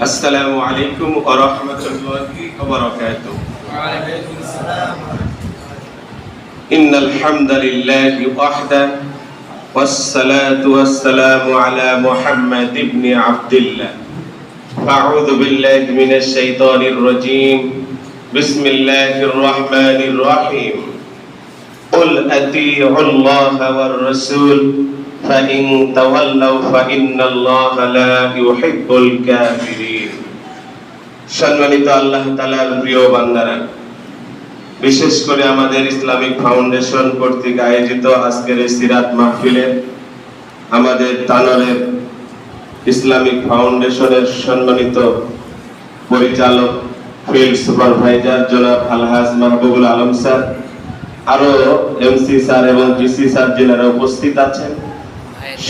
السلام عليكم ورحمة الله وبركاته. وعليكم السلام. إن الحمد لله وحده والصلاة والسلام على محمد بن عبد الله. أعوذ بالله من الشيطان الرجيم. بسم الله الرحمن الرحيم. قل أطيعوا الله والرسول. فإن تولوا فإن الله لا يحب الكافرين সম্মানিত আল্লাহ তাআলার প্রিয় বান্দারা বিশেষ করে আমাদের ইসলামিক ফাউন্ডেশন কর্তৃক আয়োজিত আজকের এই সিরাত মাহফিলে আমাদের তানরের ইসলামিক ফাউন্ডেশনের সম্মানিত পরিচালক ফিল্ড সুপারভাইজার জনাব আলহাজ মাহবুবুল আলম স্যার আরো এমসি স্যার এবং জিসি স্যার যিনারা উপস্থিত আছেন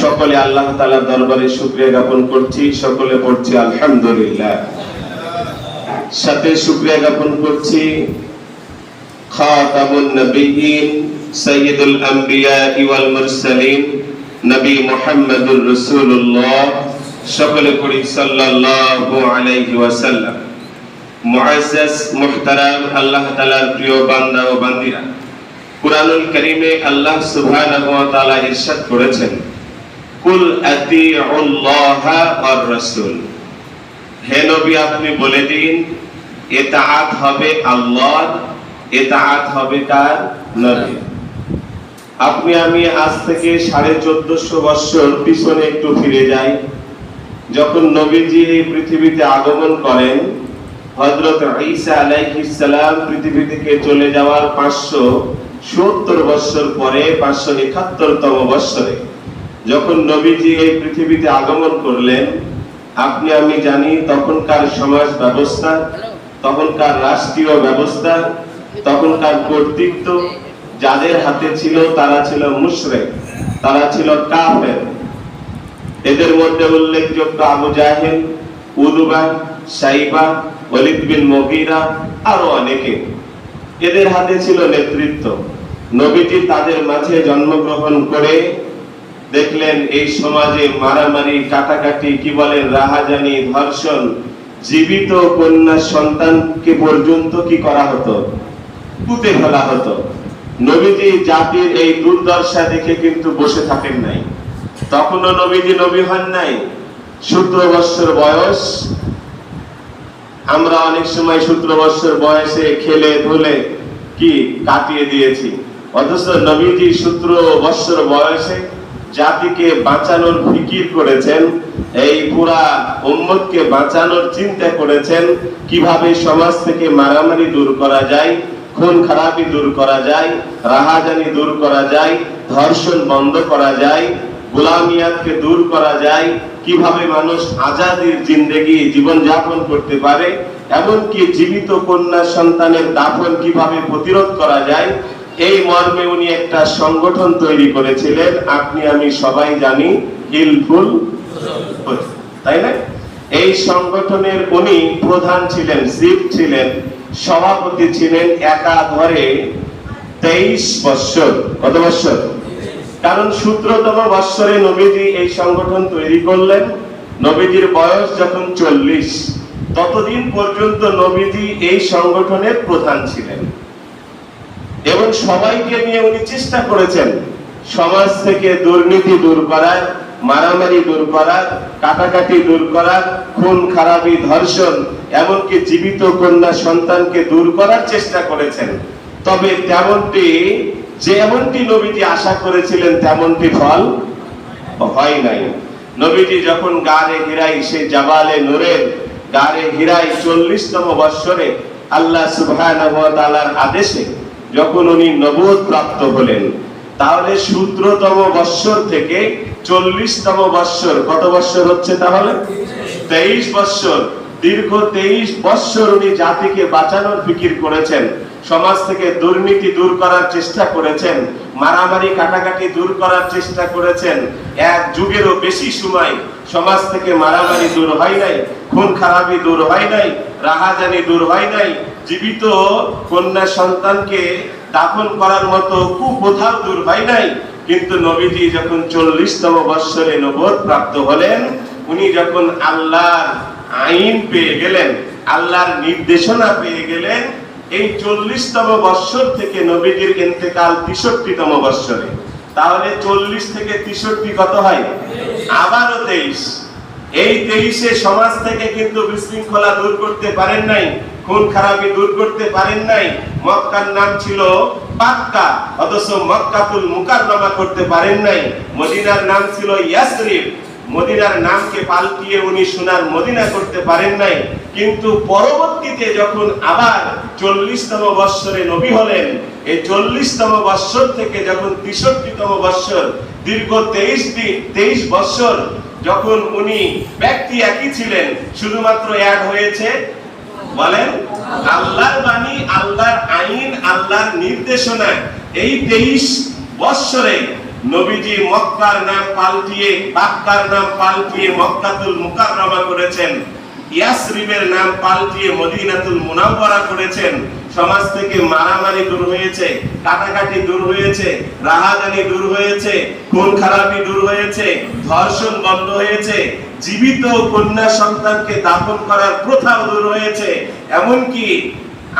সকলে আল্লাহ তাআলার দরবারে শুকরিয়া জ্ঞাপন করছি, সকলে পড়ছি আলহামদুলিল্লাহ। সাথে শুকরিয়া জ্ঞাপন করছি সকলে আল্লাহ তাআলার প্রিয় ও বান্দিরা আল্লাহ করেছেন। কুল রাসূল। হে নবী, আপনি বলে দিন, এতাআত হবে আল্লাহর, এতাআত হবে কার? নবী আপনি, আমি আজ থেকে সাড়ে চোদ্দশো বৎসর পিছনে একটু ফিরে যাই। যখন নবীজি এই পৃথিবীতে আগমন করেন, হযরত ঈসা আলাইহিস পৃথিবী থেকে চলে যাওয়ার পাঁচশো সত্তর বৎসর পরে, পাঁচশো একাত্তরতম বৎসরে যখন নবীজি এই পৃথিবীতে আগমন করলেন, আপনি আমি জানি তখনকার সমাজ ব্যবস্থা, তখনকার রাষ্ট্রীয় ব্যবস্থা, তখনকার কর্তৃত্ব, যাদের হাতে ছিল তারা ছিল মুশরিক, তারা ছিল কাফের। এদের মধ্যে উল্লেখযোগ্য আবু জাহেল উদুবা সাইবা, ওয়ালিদ বিন মুগীরা, আরও অনেকে। এদের হাতে ছিল নেতৃত্ব। নবীজি তাদের মাঝে জন্মগ্রহণ করে দেখলেন এই সমাজে মারামারি, কাটাকাটি, কি বলেন রাহাজানি, ধর্ষণ, জীবিত কন্যা সন্তানকে পর্যন্ত কি করা হতো? পুঁতে ফেলা হতো। নবীজি জাতির এই দুর্দশা দেখে কিন্তু বসে থাকেন নাই। তখনও নবীজি নবী হন নাই। সতেরো বৎসর বয়স। আমরা অনেক সময় সতেরো বৎসর বয়সে খেলে, ধুলে কি কাটিয়ে দিয়েছি। অথচ নবীজি সতেরো বৎসর বয়সে জাতিকে বাঁচানোর ফিকির করেছেন, এই পুরা উম্মতকে বাঁচানোর চিন্তা করেছেন, কীভাবে সমাজ থেকে মারামারি দূর করা যায়, খুন খারাপি দূর করা যায়, রাহাজানি দূর করা যায়, ধর্ষণ বন্ধ করা যায়, গোলামিয়াতকে দূর করা যায়, কীভাবে মানুষ আজাদির জিন্দেগি জীবন যাপন করতে পারে, এমনকি জীবিত কন্যা সন্তানের দাফন কীভাবে প্রতিরোধ করা যায় এই মর্মে উনি একটা সংগঠন তৈরি করেছিলেন। আপনি, আমি সবাই জানি হিলফুল তাই না? এই সংগঠনের উনি প্রধান ছিলেন চিফ ছিলেন, সভাপতি ছিলেন একা ধরে তেইশ বৎসর। কত বৎসর? কারণ সূত্রতম বৎসরে নবীজি এই সংগঠন তৈরি করলেন। নবীজির বয়স যখন চল্লিশ, ততদিন পর্যন্ত নবীজি এই সংগঠনের প্রধান ছিলেন। এবং সবাইকে নিয়ে উনি চেষ্টা করেছেন সমাজ থেকে দুর্নীতি দূর করার, মারামারি দূর করার, কাটাকাটি দূর করার, খুন, খারাপি, ধর্ষণ, এমনকি জীবিত কন্যা সন্তানকে দূর করার চেষ্টা করেছেন। তবে তেমনটি যেমনটি নবীটি আশা করেছিলেন, তেমনটি ফল হয় নাই। নবীটি যখন গারে হিরাই সে জাবালে নূরের গারে হিরাই চল্লিশতম বৎসরে আল্লাহ সুবহানাহু ওয়া আদেশে যখন উনি নবুয়ত প্রাপ্ত হলেন, তাহলে সূত্রতম বৎসর থেকে চল্লিশতম বৎসর, কত বৎসর হচ্ছে তাহলে? তেইশ বৎসর। দীর্ঘ তেইশ বৎসর উনি জাতিকে বাঁচানোর ফিকির করেছেন, সমাজ থেকে দুর্নীতি দূর করার চেষ্টা করেছেন, মারামারি কাটাকাটি দূর করার চেষ্টা করেছেন। এক যুগেরও বেশি সময় সমাজ থেকে মারামারি দূর হয় নাই, খুন খারাপি দূর হয় নাই, রাহাজানি দূর হয় নাই জীবিত কন্যা সন্তানকে দাফন করার মতো কুপ্রথাও দূর হয় নাই। কিন্তু নবীজি যখন চল্লিশতম বৎসরে নবদ প্রাপ্ত হলেন, উনি যখন আল্লাহর আইন পেয়ে গেলেন, আল্লাহর নির্দেশনা পেয়ে গেলেন, এই চল্লিশতম বৎসর থেকে নবীজির ইন্তেকাল তেষট্টিতম বৎসরে। তাহলে চল্লিশ থেকে তেষট্টি কত হয়? আবারও তেইশ। এই তেইশে সমাজ থেকে কিন্তু বিশৃঙ্খলা দূর করতে পারেন নাই, খুন খারাপি দূর করতে পারেন নাই। মক্কার নাম ছিল পাক্কা, অথচ মক্কাতুল মুকাররমা করতে পারেন নাই। মদিনার নাম ছিল ইয়াসরিফ। মদিনার নামকে পাল্টিয়ে উনি সোনার মদিনা করতে পারেন নাই। কিন্তু পরবর্তীতে যখন আবার চল্লিশতম বৎসরে নবী হলেন, এই চল্লিশতম বৎসর থেকে যখন তেষট্টিতম বৎসর, দীর্ঘ তেইশ দিন, তেইশ বৎসর যখন উনি ব্যক্তি একই ছিলেন, শুধুমাত্র এক হয়েছে, বলেন, আল্লাহর বাণী, আল্লাহর আইন, আল্লাহর নির্দেশনা, এই তেইশ বৎসরে নবীজি মক্কার নাম পাল্টিয়ে, বাক্কার নাম পাল্টিয়ে মক্কাতুল মুকাররমা করেছেন, ইয়াসরিবের নাম পাল্টিয়ে মদিনাতুল মুনাওয়ারা করেছেন সমাজ থেকে মারামারি দূর হয়েছে কাটাকাটি দূর হয়েছে রাহাজানি দূর হয়েছে খুন খারাপি দূর হয়েছে ধর্ষণ বন্ধ হয়েছে জীবিত কন্যা সন্তানকে দাফন করার প্রথাও দূর হয়েছে। এমনকি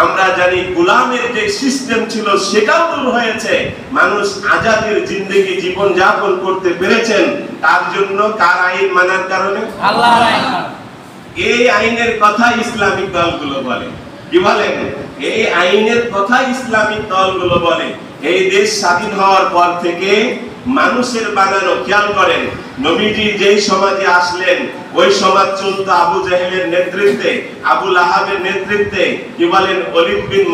আমরা জানি গোলামের যে সিস্টেম ছিল সেটাও দূর হয়েছে। মানুষ আজাদের জিন্দগি জীবন যাপন করতে পেরেছেন তার জন্য কার আইন মানার কারণে? আল্লাহর আইন। এই আইনের কথা ইসলামিক দলগুলো বলে। কি বলেন এই আইনের কথা ইসলামিক দলগুলো বলে। এই দেশ স্বাধীন হওয়ার পর থেকে মানুষের বানানো, খেয়াল করেন, নবীজি যেই সমাজে আসলেন, ওই সমাজ চলতো আবু জাহেলের নেতৃত্বে নেতৃত্বে, কি বলেন অলিদ বিন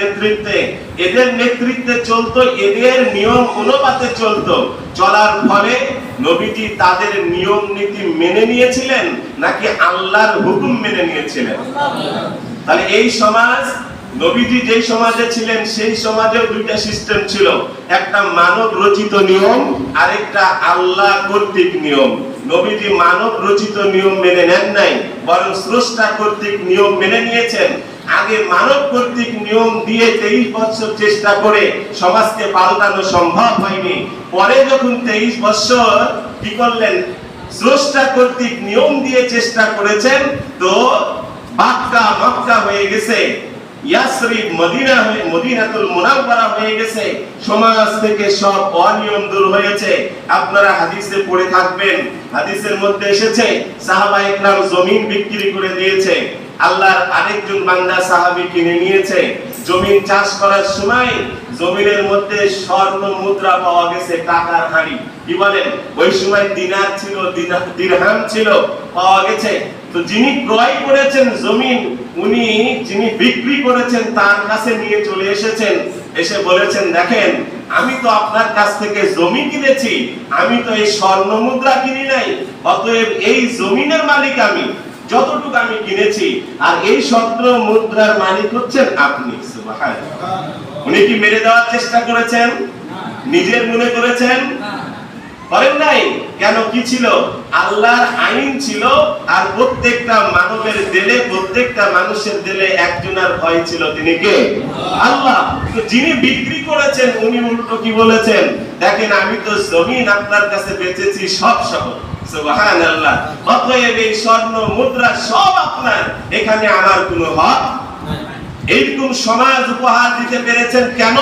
নেতৃত্বে। এদের নেতৃত্বে চলতো, এদের নিয়ম অনুপাতে চলতো। চলার ফলে নবীজি তাদের নিয়ম নীতি মেনে নিয়েছিলেন, নাকি আল্লাহর হুকুম মেনে নিয়েছিলেন? তাহলে এই সমাজ, নবীজি যেই সমাজে ছিলেন, সেই সমাজেও দুইটা সিস্টেম ছিল। একটা মানব রচিত নিয়ম, আরেকটা আল্লাহ কর্তৃক নিয়ম। নবীজি মানব রচিত নিয়ম মেনে নেন নাই, বরং স্রষ্টা কর্তৃক নিয়ম মেনে নিয়েছেন। আগে মানব কর্তৃক নিয়ম দিয়ে তেইশ বছর চেষ্টা করে সমাজকে পাল্টানো সম্ভব হয়নি। পরে যখন তেইশ বছর কি করলেন? স্রষ্টা কর্তৃক নিয়ম দিয়ে চেষ্টা করেছেন, তো বাক্কা মক্কা হয়ে গেছে। ইয়াসরিব মদিনা হয়ে মদিনাতুল মুনাওয়ারা হয়ে গেছে। সমাজ থেকে সব অনিয়ম দূর হয়েছে। আপনারা হাদিসে পড়ে থাকবেন। হাদিসের মধ্যে এসেছে, সাহাবা জমিন বিক্রি করে দিয়েছে। আল্লাহর আরেকজন বান্দা সাহাবী কিনে নিয়েছে। জমিন চাষ করার সময় জমিনের মধ্যে স্বর্ণ মুদ্রা পাওয়া গেছে, টাকার হাড়ি। কি বলেন? ওই সময় দিনার ছিল দিরহাম ছিল, পাওয়া গেছে। তো যিনি ক্রয় করেছেন জমিন, উনি যিনি বিক্রি করেছেন, তার কাছে নিয়ে চলে এসেছেন। এসে বলেছেন, দেখেন, আমি তো আপনার কাছ থেকে জমি কিনেছি, আমি তো এই স্বর্ণ মুদ্রা কিনি নাই, অতএব এই জমিনের মালিক আমি, যতটুকু আমি কিনেছি, আর এই স্বর্ণ মুদ্রার মালিক হচ্ছেন আপনি। উনি কি মেরে দেওয়ার চেষ্টা করেছেন? নিজের মনে করেছেন? করেন নাই? কেন? কি ছিল? আল্লাহর আইন ছিল আর প্রত্যেকটা মানবের দিলে, প্রত্যেকটা মানুষের দিলে একজনের ভয় ছিল। তিনি কে? আল্লাহ। তো যিনি বিক্রি করেছেন, উনি উল্টো কি বলেছেন? দেখেন, আমি তো জমিন আপনার কাছে বেচেছি সব সহ সুবহানাল্লাহ। অতএব এই স্বর্ণ মুদ্রা সব আপনার। এখানে আমার কোনো হক? এইরকম সমাজ উপহার দিতে পেরেছেন কেন?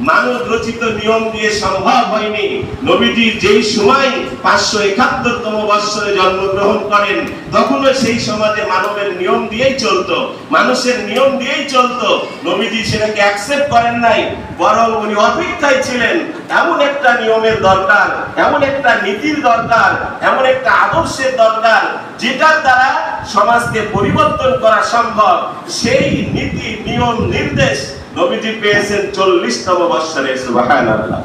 মানব রচিত নিয়ম দিয়ে সম্ভব হয়নি। নবীজি যেই সময় পাঁচশো একাত্তরতম বৎসরে জন্মগ্রহণ করেন, তখনও সেই সমাজে মানবের নিয়ম দিয়েই চলতো। মানুষের নিয়ম দিয়েই চলতো। নবীজি সেটাকে অ্যাকসেপ্ট করেন নাই, বরং উনি অপেক্ষায় ছিলেন। এমন একটা নিয়মের দরকার, এমন একটা নীতির দরকার, এমন একটা আদর্শের দরকার, যেটার দ্বারা সমাজকে পরিবর্তন করা সম্ভব। সেই নীতি, নিয়ম, নির্দেশ নবীজি পেয়েছেন চল্লিশতম বৎসরে সুবহানাল্লাহ।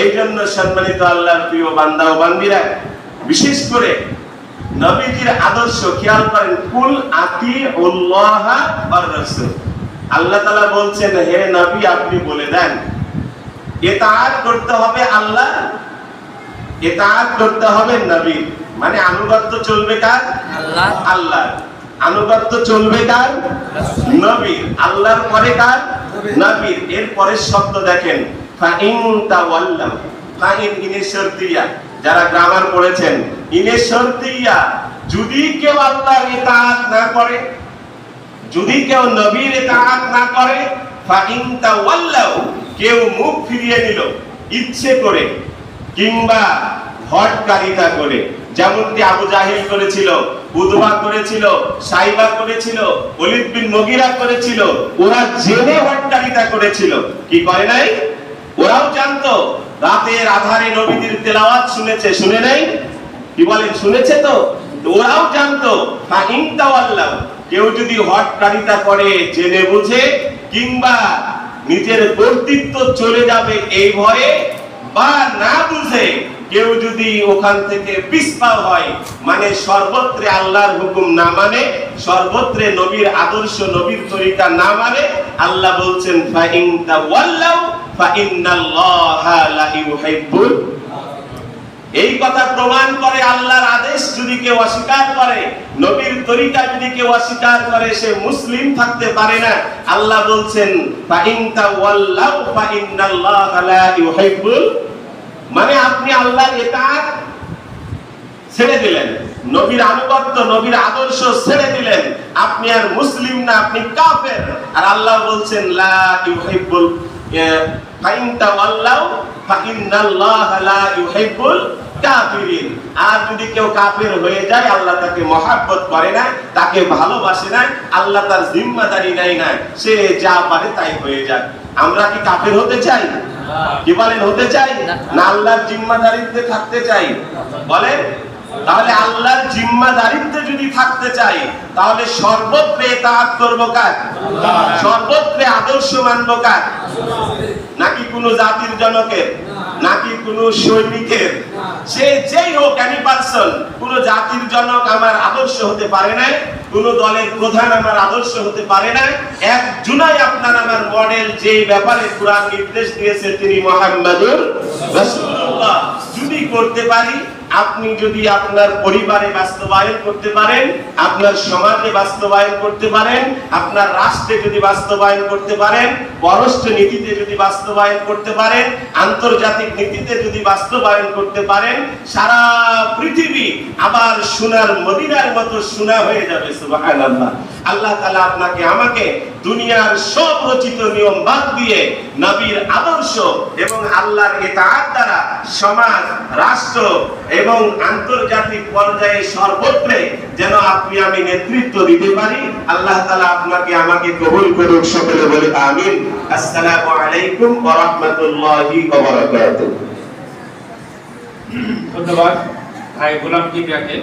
এই জন্য সম্মানিত আল্লাহর প্রিয় বান্দা ও বান্দিরা বিশেষ করে নবীজির আদর্শ খেয়াল করেন কুল আতি উল্লাহ আল্লাহ তাআলা বলছেন হে নবী আপনি বলে দেন। ইতাআত করতে হবে আল্লাহ ইতাআত করতে হবে নবী। মানে আনুগত্য চলবে কার? আল্লাহ। আল্লাহ। আনুগত্য চলবে কার? নবী। আল্লাহর পরে কার? নবীর এর পরের শব্দ দেখেন যারা গ্রামার পড়েছেন ইনে শর্তিয়া যদি কেউ আল্লাহর ইতাআত না করে, যদি কেউ নবীর ইতাআত না করে ফাইন তাওয়াল্লাউ কেউ মুখ ফিরিয়ে নিল, ইচ্ছে করে, কিংবা হটকারিতা করে, যেমনটি আবু জাহিল করেছিল উদবা করেছিল সাইবা করেছিল ওলিদ বিন মগিরা করেছিল, ওরা জেনে হটকারিতা করেছিল। কি করে নাই? ওরাও জানতো, রাতের আধারে নবীদের তেলাওয়াত শুনেছে, শুনে নাই? কি বলেন শুনেছে তো? তো ওরাও জানতো ফাহিম তাওয়াল্লাহ কেউ যদি হটকারিতা করে, জেনে বুঝে, কিংবা নিজের কর্তৃত্ব চলে যাবে এই ভয়ে, বা না বুঝে কেউ যদি ওখান থেকে পিছপা হয় মানে সর্বত্রে আল্লাহর হুকুম না মানে সর্বত্রে নবীর আদর্শ নবীর তরিকা না মানে আল্লাহ বলছেন এই কথা প্রমাণ করে আল্লাহর আদেশ যদি কেউ অস্বীকার করে, নবীর তরিকা যদি কেউ অস্বীকার করে, সে মুসলিম থাকতে পারে না। আল্লাহ বলছেন, ফাইন তাওয়াল্লাউ ফাইন্নাল্লাহা লা ইউহিব্বুল মানে আপনি আল্লাহর ইতাআত ছেড়ে দিলেন। নবীর আনুগত্য, নবীর আদর্শ ছেড়ে দিলেন। আপনি আর মুসলিম না, আপনি কাফের। আর আল্লাহ বলছেন, লা ইউহিব্বুল ফাইন তাওয়াল্লাউ ফাইন্নাল্লাহা লা ইউহিব্বুল কাফিরিন। আর যদি কেউ কাফের হয়ে যায়, আল্লাহ তাকে মহাব্বত করে না তাকে ভালোবাসে না আল্লাহ তার জিম্মাদারি নেয় না সে যা পারে তাই হয়ে যায় আমরা কি কাফের হতে চাই? কি বলেন হতে চাই? না। আল্লাহর জিম্মাদারিত্বে থাকতে চাই। বলেন তাহলে আল্লাহর জিম্মাদারিত্বে যদি থাকতে চাই তাহলে সর্বত্রে তাআত করব কাজ সর্বত্রে আদর্শ মানব কাজ নাকি কোন জাতির জনকের? নাকি কোন সৈনিকের? সে যেই হোক এনি পারসন কোন জাতির জনক আমার আদর্শ হতে পারে না কোন দলের প্রধান আমার আদর্শ হতে পারে না। এক জুনাই আপনার আমার মডেল যে ব্যাপারে কোরআন নির্দেশ দিয়েছে তিনি মোহাম্মদুর রাসূলুল্লাহ। যদি করতে পারি আপনি যদি আপনার পরিবারে বাস্তবায়ন করতে পারেন, আপনার সমাজে বাস্তবায়ন করতে পারেন, আপনার রাষ্ট্রে যদি বাস্তবায়ন করতে পারেন, পররাষ্ট্র নীতিতে যদি বাস্তবায়ন করতে পারেন, আন্তর্জাতিক নীতিতে যদি বাস্তবায়ন করতে পারেন, সারা পৃথিবী আবার সোনার মদিনার মতো সোনা হয়ে যাবে, সুবহানাল্লাহ। আল্লাহ তাআলা আপনাকে আমাকে দুনিয়ার সব রচিত নিয়ম বাদ দিয়ে নবীর আদর্শ এবং আল্লাহর ইতাআত দ্বারা সমাজ, রাষ্ট্র এবং আন্তর্জাতিক পর্যায়ে সর্বত্রে যেন আপনি আমি নেতৃত্ব দিতে পারি, আল্লাহ তাআলা আপনাকে আমাকে কবুল করুক, সকলে বলে আমিন। আসসালামু আলাইকুম ওয়া রাহমাতুল্লাহি ওয়া বারাকাতুহু। ধন্যবাদ। ভাই, গোলাম কিবরিয়াকে